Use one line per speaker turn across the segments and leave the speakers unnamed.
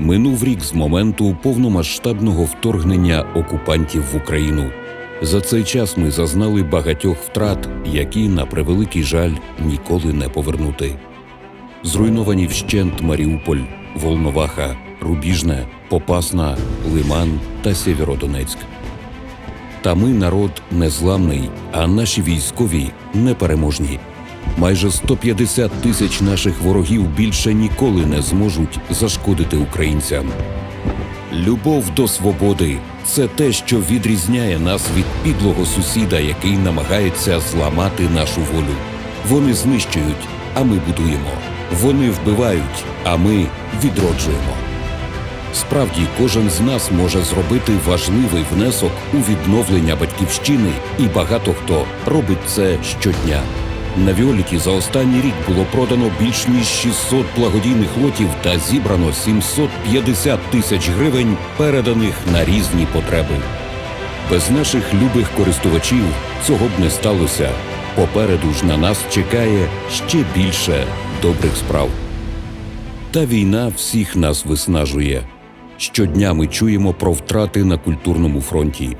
Минув рік з моменту повномасштабного вторгнення окупантів в Україну. За цей час ми зазнали багатьох втрат, які, на превеликий жаль, ніколи не повернути. Зруйновані вщент Маріуполь, Волноваха, Рубіжне, Попасна, Лиман та Сєвєродонецьк. Та ми народ незламний, а наші військові непереможні. Майже 150 тисяч наших ворогів більше ніколи не зможуть зашкодити українцям. Любов до свободи це те, що відрізняє нас від підлого сусіда, який намагається зламати нашу волю. Вони знищують, а ми будуємо. Вони вбивають, а ми відроджуємо. Справді, кожен з нас може зробити важливий внесок у відновлення батьківщини, і багато хто робить це щодня. На Віоліті за останній рік було продано більш ніж 600 благодійних лотів та зібрано 750 тисяч гривень, переданих на різні потреби. Без наших любих користувачів цього б не сталося. Попереду ж на нас чекає ще більше добрих справ. Та війна всіх нас виснажує. Щодня ми чуємо про втрати на культурному фронті.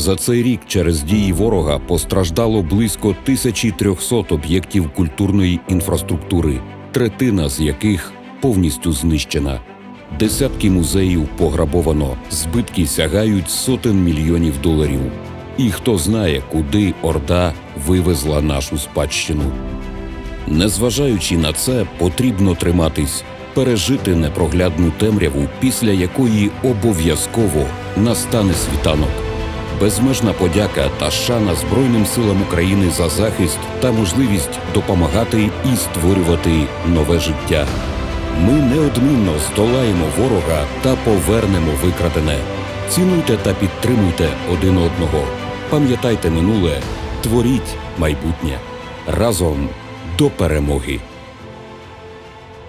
За цей рік через дії ворога постраждало близько 1300 об'єктів культурної інфраструктури, третина з яких повністю знищена. Десятки музеїв пограбовано, збитки сягають сотень мільйонів доларів. І хто знає, куди Орда вивезла нашу спадщину. Незважаючи на це, потрібно триматись, пережити непроглядну темряву, після якої обов'язково настане світанок. Безмежна подяка та шана Збройним силам України за захист та можливість допомагати і створювати нове життя. Ми неодмінно здолаємо ворога та повернемо викрадене. Цінуйте та підтримуйте один одного. Пам'ятайте минуле, творіть майбутнє разом до перемоги.